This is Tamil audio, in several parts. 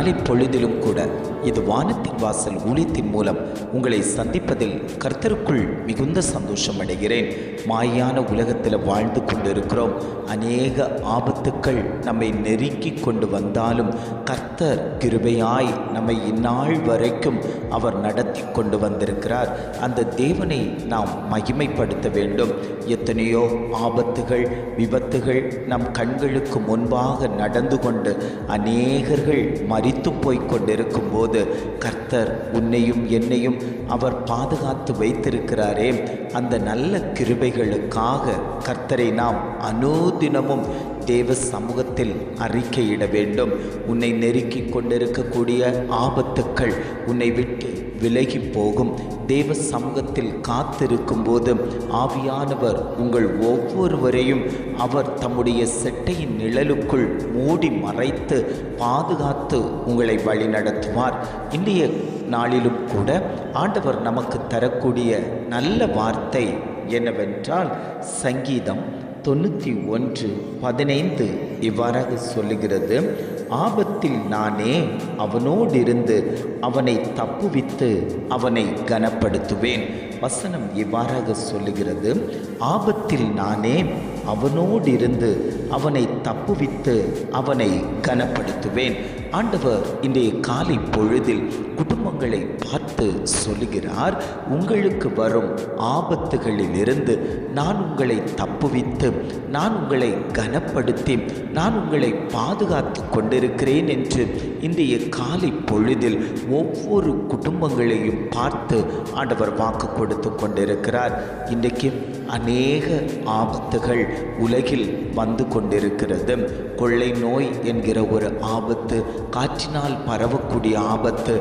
காலை பொழுதிலும் கூட இது வானத்தின் வாசல் ஊழியத்தின் மூலம் உங்களை சந்திப்பதில் கர்த்தருக்குள் மிகுந்த சந்தோஷம் அடைகிறேன் மாயான உலகத்தில் வாழ்ந்து கொண்டிருக்கிறோம். அநேக ஆபத்துக்கள் நம்மை நெருக்கி கொண்டு வந்தாலும் கர்த்தர் கிருபையாய் நம்மை இந்நாள் வரைக்கும் அவர் நடத்தி கொண்டு வந்திருக்கிறார். அந்த தேவனை நாம் மகிமைப்படுத்த வேண்டும். எத்தனையோ ஆபத்துகள் விபத்துகள் நம் கண்களுக்கு முன்பாக நடந்து கொண்டு அநேகர்கள் மறி மரித்து போய் கொண்டிருக்கும் போது கர்த்தர் உன்னையும் என்னையும் அவர் பாதுகாத்து வைத்திருக்கிறாரே. அந்த நல்ல கிருபைகளுக்காக கர்த்தரை நாம் அனுதினமும் தேவ சமூகத்தில் அறிக்கையிட வேண்டும். உன்னை நெருக்கி கொண்டிருக்கக்கூடிய ஆபத்துக்கள் உன்னை விட்டு விலகி போகும். தேவ சமூகத்தில் காத்திருக்கும் போது ஆவியானவர் உங்கள் ஒவ்வொருவரையும் அவர் தம்முடைய செட்டையின் நிழலுக்குள் மூடி மறைத்து பாதுகாத்து உங்களை வழிநடத்துவார் இன்றைய நாளிலும் கூட ஆண்டவர் நமக்கு தரக்கூடிய நல்ல வார்த்தை என்னவென்றால் சங்கீதம் தொண்ணூற்றி ஒன்று பதினைந்து இவ்வாறாக சொல்லுகிறது. ஆபத்தில் நானே அவனோடிருந்து அவனை தப்புவித்து அவனை கனப்படுத்துவேன். வசனம் இவ்வாறாக சொல்லுகிறது. ஆபத்தில் நானே அவனோடிருந்து அவனை தப்புவித்து அவனை கனப்படுத்துவேன். ஆண்டவர் இன்றைய காலை பொழுதில் குடும்பங்களை பார்த்து சொல்லுகிறார் உங்களுக்கு வரும் ஆபத்துகளிலிருந்து நான் உங்களை தப்புவித்து நான் உங்களை கனப்படுத்தி நான் உங்களை பாதுகாத்து கொண்டிருக்கிறேன் என்று இன்றைய காலை பொழுதில் ஒவ்வொரு குடும்பங்களையும் பார்த்து ஆண்டவர் வாக்கு கொடுத்து கொண்டிருக்கிறார். இன்றைக்கு அநேக ஆபத்துகள் உலகில் வந்து கொண்டிருக்கிறது. கொள்ளை நோய் என்கிற ஒரு ஆபத்து காற்றினால் பரவக்கூடிய ஆபத்து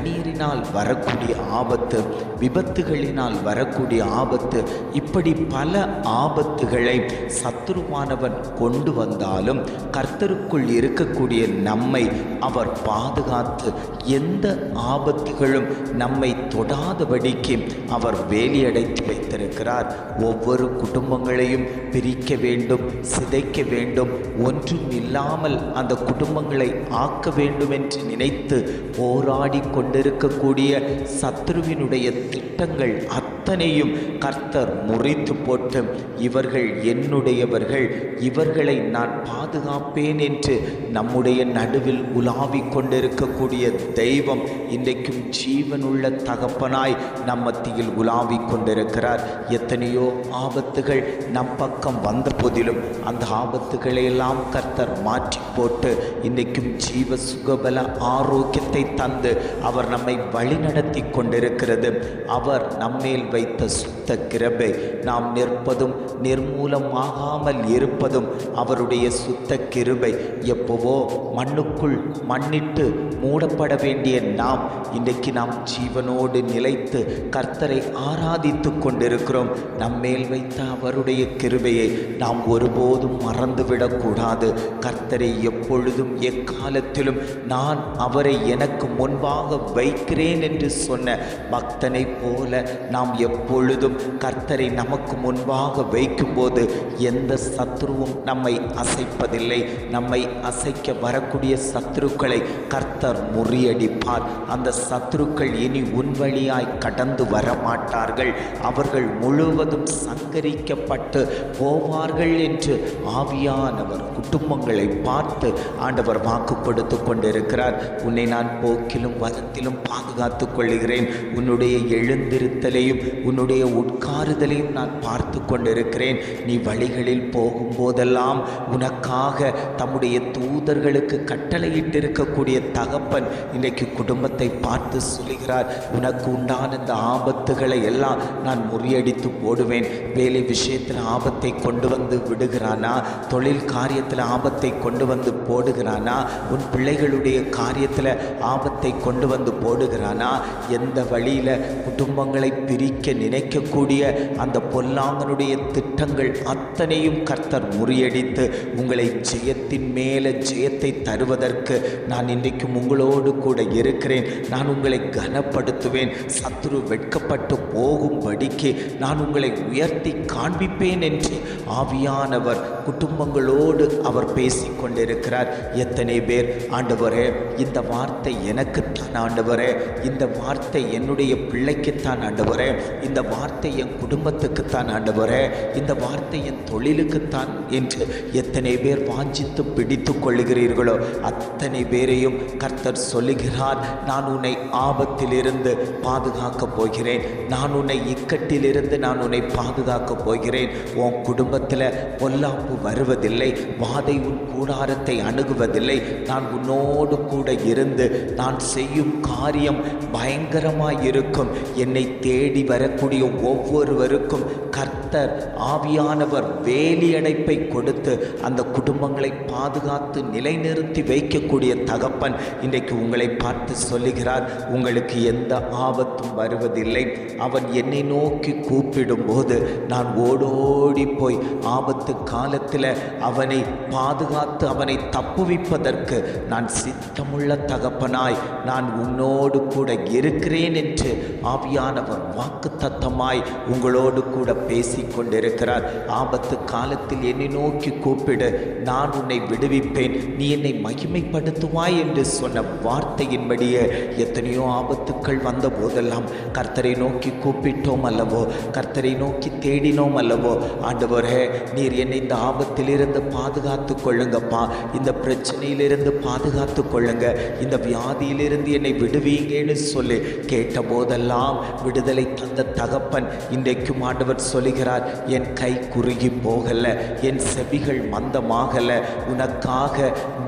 தண்ணீரினால் வரக்கூடிய ஆபத்து விபத்துகளினால் வரக்கூடிய ஆபத்து இப்படி பல ஆபத்துகளை சத்துருவானவன் கொண்டு வந்தாலும் கர்த்தருக்குள் இருக்கக்கூடிய நம்மை அவர் பாதுகாத்து எந்த ஆபத்துகளும் நம்மை தொடாதபடிக்கு அவர் வேலியடைத்து வைத்திருக்கிறார். ஒவ்வொரு குடும்பங்களையும் பிரிக்க வேண்டும் சிதைக்க வேண்டும் ஒன்றும் இல்லாமல் அந்த குடும்பங்களை ஆக்க வேண்டும் என்று நினைத்து போராடி கொண்டு கொண்டிருக்கக்கூடிய சத்ருவினுடைய திட்டங்கள் அத்தனையும் கர்த்தர் முறித்து போட்டு இவர்கள் என்னுடையவர்கள் இவர்களை நான் பாதுகாப்பேன் என்று நம்முடைய நடுவில் உலாவிக் கொண்டிருக்கக்கூடிய தெய்வம் இன்றைக்கும் ஜீவனுள்ள தகப்பனாய் நம் மத்தியில் உலாவிக் கொண்டிருக்கிறார். எத்தனையோ ஆபத்துகள் நம் பக்கம் வந்த போதிலும் அந்த ஆபத்துகளை எல்லாம் கர்த்தர் மாற்றி போட்டு இன்றைக்கும் ஜீவ சுகபல ஆரோக்கியத்தை தந்து அவர் அவர் நம்மை வழிநடத்தி கொண்டிருக்கிறது. அவர் நம்மேல் வைத்த சுத்த கிருபை நாம் நிற்பதும் நிர்மூலமாகாமல் இருப்பதும் அவருடைய சுத்த கிருபை. எப்போவோ மண்ணுக்குள் மண்ணிட்டு மூடப்பட வேண்டிய நாம் இன்றைக்கு நாம் ஜீவனோடு நிலைத்து கர்த்தரை ஆராதித்து கொண்டிருக்கிறோம். நம்மேல் வைத்த அவருடைய கிருபையை நாம் ஒருபோதும் மறந்துவிடக்கூடாது கர்த்தரை எப்பொழுதும் எக்காலத்திலும் நான் அவரை எனக்கு முன்பாக வைக்கிறேன் என்று சொன்ன பக்தனை போல நாம் எப்பொழுதும் கர்த்தரை நமக்கு முன்பாக வைக்கும்போது எந்த சத்ருவும் நம்மை அசைப்பதில்லை. நம்மை அசைக்க வரக்கூடிய சத்ருக்களை கர்த்தர் முறியடிப்பார். அந்த சத்ருக்கள் இனி உன் வழியாய் கடந்து வர மாட்டார்கள் அவர்கள் முழுவதும் சங்கரிக்கப்பட்டு போவார்கள் என்று ஆவியானவர் குடும்பங்களை பார்த்து ஆண்டவர் வாக்கு கொடுத்து கொண்டிருக்கிறார். உன்னை நான் போக்கிலும் காலத்திலும் பாதுகாத்து கொள்கிறேன் உன்னுடைய எழுந்திருத்தலையும் உன்னுடைய உட்காருதலையும் நான் பார்த்து கொண்டிருக்கிறேன். நீ வழிகளில் போகும்போதெல்லாம் உனக்காக தம்முடைய தூதர்களுக்கு கட்டளையிட்டிருக்கக்கூடிய தகப்பன் இன்றைக்கு குடும்பத்தை பார்த்து சொல்கிறார் உனக்கு உண்டான இந்த ஆபத்துகளை எல்லாம் நான் முறியடித்து போடுவேன். வேலை விஷயத்தில் ஆபத்தை கொண்டு வந்து விடுகிறானா? தொழில் காரியத்தில் ஆபத்தை கொண்டு வந்து போடுகிறானா? உன் பிள்ளைகளுடைய காரியத்தில் ஆபத்தை கொண்டு வந்து கொண்டு போடுகிறானா? எந்த வழியில் குடும்பங்களை பிரிக்க நினைக்கக்கூடிய அந்த பொல்லாங்கனுடைய திட்டங்கள் அத்தனையும் கர்த்தர் முறியடித்து உங்களை ஜெயத்தின் மேலே ஜெயத்தை தருவதற்கு நான் இன்றைக்கும் உங்களோடு கூட இருக்கிறேன். நான் உங்களை கனப்படுத்துவேன். சத்துரு வெட்கப்பட்டு போகும்படிக்கு நான் உங்களை உயர்த்தி காண்பிப்பேன் என்று ஆவியானவர் குடும்பங்களோடு அவர் பேசிக்கொண்டிருக்கிறார். எத்தனை பேர்? ஆண்டவரே இந்த வார்த்தை எனக்குத்தான் ஆண்டவரே இந்த வார்த்தை என்னுடைய பிள்ளைக்குத்தான் ஆண்டவரே இந்த வார்த்தை என் குடும்பத்துக்குத்தான் ஆண்டவரே இந்த வார்த்தை என் தொழிலுக்குத்தான் என்று எத்தனை பேர் வாஞ்சித்து பிடித்து கொள்ளுகிறீர்களோ அத்தனை பேரையும் கர்த்தர் சொல்லுகிறார் நான் உன்னை ஆபத்திலிருந்து பாதுகாக்கப் போகிறேன் நான் உன்னை இக்கட்டிலிருந்து நான் உன்னை பாதுகாக்கப் போகிறேன் உன் குடும்பத்தில் பொல்லாப்பு வருவதில்லை வாதை உன் கூடாரத்தை அணுகுவதில்லை நான் உன்னோடு கூட இருந்து நான் செய்யும் காரியம் பயங்கரமாக இருக்கும் என்னை தேடி வரக்கூடிய ஒவ்வொருவருக்கும் கர்த்தர் ஆவியானவர் வேலியடைப்பை கொடுத்து அந்த குடும்பங்களை பாதுகாத்து நிலைநிறுத்தி வைக்கக்கூடிய தகப்பன் இன்றைக்கு உங்களை பார்த்து சொல்லுகிறார் உங்களுக்கு எந்த ஆபத்தும் வருவதில்லை. அவன் என்னை நோக்கி கூப்பிடும்போது நான் ஓடோடி போய் ஆபத்து காலத்தில் அவனை பாதுகாத்து அவனை தப்புவிப்பதற்கு நான் சித்தமுள்ள தகப்பனாய் நான் உன்னோடு கூட இருக்கிறேன் என்று ஆவியானவர் வாக்கு தத்தமாய் உங்களோடு கூட பேசி கொண்டிருக்கிறார் ஆபத்து காலத்தில் என்னை நோக்கி கூப்பிடு. நான் உன்னை விடுவிப்பேன். நீ என்னை மகிமைப்படுத்துவாய் என்று சொன்ன வார்த்தையின்படியே எத்தனையோ ஆபத்துக்கள் வந்த போதெல்லாம் கர்த்தரை நோக்கி கூப்பிட்டோம் அல்லவோ? கர்த்தரை நோக்கி தேடினோம் அல்லவோ? ஆண்டவரே நீர் என்னை இந்த ஆபத்திலிருந்து பாதுகாத்து கொள்ளுங்கப்பா இந்த பிரச்சனையிலிருந்து பாதுகாத்து கொள்ளுங்க இந்த வியாதியிலிருந்து என்னை விடுவீங்கன்னு சொல்லி. கேட்ட போதெல்லாம் விடுதலை தந்த தகப்பன் இன்றைக்கும் ஆண்டவர் சொல்லுகிறார் என் கை குறுகி போகல என் செவிகள் மந்தமாகல. உனக்காக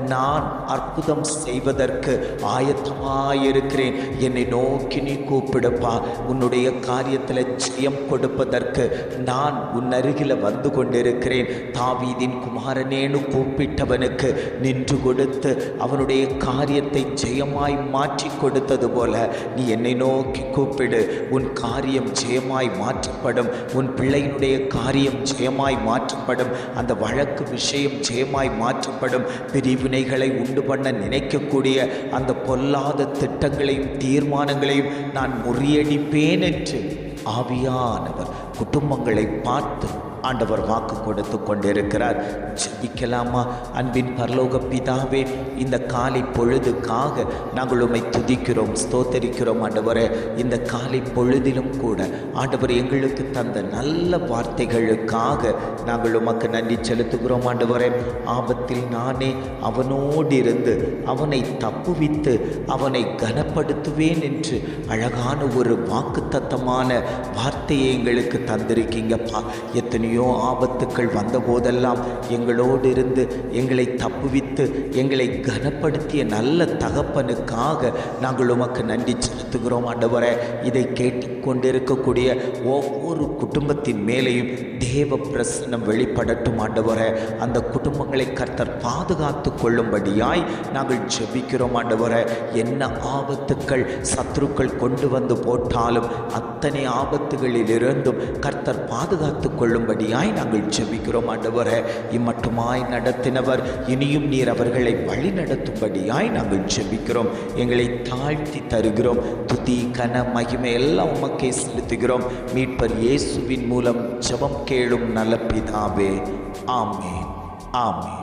நான் அற்புதம் செய்வதற்கு ஆயத்தமாயிருக்கிறேன். என்னை நோக்கி நீ கூப்பிடுப்பா. உன்னுடைய காரியத்தில் ஜெயம் கொடுப்பதற்கு நான் உன் அருகில் வந்து கொண்டிருக்கிறேன். தாவீதின் குமாரனேனு கூப்பிட்டவனுக்கு நின்று கொடுத்து அவனுடைய காரியத்தை ஜெயமாய் மாற்றி கொடுத்தது போல நீ என்னை நோக்கி கூப்பிடு. உன் காரியம் ஜெயமாய் மாற்றப்படும். உன் பிள்ளையினுடைய காரியம் ஜெயமாய் மாற்றப்படும். அந்த வழக்கு விஷயம் ஜெயமாய் மாற்றப்படும். பிரிவினைகளை உண்டு பண்ண நினைக்கக்கூடிய அந்த பொல்லாத திட்டங்களையும் தீர்மானங்களையும் நான் முறியடிப்பேன் என்று ஆவியானவர் குடும்பங்களை பார்த்து ஆண்டவர் வாக்கு கொடுத்து கொண்டிருக்கிறார். ஜபிக்கலாமா? அன்பின் பரலோக பிதாவே இந்த காலை பொழுதுக்காக நாங்கள் உம்மை துதிக்கிறோம் ஸ்தோத்தரிக்கிறோம் ஆண்டவரே. இந்த காலை பொழுதிலும் கூட ஆண்டவர் எங்களுக்கு தந்த நல்ல வார்த்தைகளுக்காக நாங்கள் உமக்கு நன்றி செலுத்துகிறோம் ஆண்டவரே. ஆபத்தில் நானே அவனோடு இருந்து அவனை தப்புவித்து அவனை கனப்படுத்துவேன் என்று அழகான ஒரு வாக்குத்தத்தமான வார்த்தையை எங்களுக்கு தந்திருக்கீங்கப்பா. எத்தனையோ ஆபத்துக்கள் வந்த போதெல்லாம் எங்களோடு இருந்து எங்களை தப்புவித்து எங்களை கனப்படுத்திய நல்ல தகப்பனுக்காக நாங்கள் உமக்கு நன்றி செலுத்துகிறோம் ஆண்டவரே. இதை கேட்டுக்கொண்டிருக்கக்கூடிய ஒவ்வொரு குடும்பத்தின் மேலேயும் தேவ பிரசன்னம் வெளிப்படட்டும் ஆண்டவரே. அந்த குடும்பங்களை கர்த்தர் பாதுகாத்து கொள்ளும்படியாய் நாங்கள் ஜெபிக்கிறோம் ஆண்டவரே. என்ன ஆபத்துக்கள் சத்துருக்கள் கொண்டு வந்து போட்டாலும் அத்தனை ஆபத்து இருந்தும் கர்த்தர் பாதுகாத்து கொள்ளும்படியாய் நாங்கள் ஜெபிக்கிறோம் ஆண்டவரே. இம்மட்டுமாய் நடத்தினவர் இனியும் நீர் அவர்களை வழி நடத்தும்படியாய் நாங்கள் ஜெபிக்கிறோம். எங்களை தாழ்த்தி தருகிறோம். துதி கன மகிமை எல்லாம் உமக்கே செலுத்துகிறோம். மீட்பர் இயேசுவின் மூலம் ஜபம் கேளும் நல்ல பிதாவே ஆமே ஆமே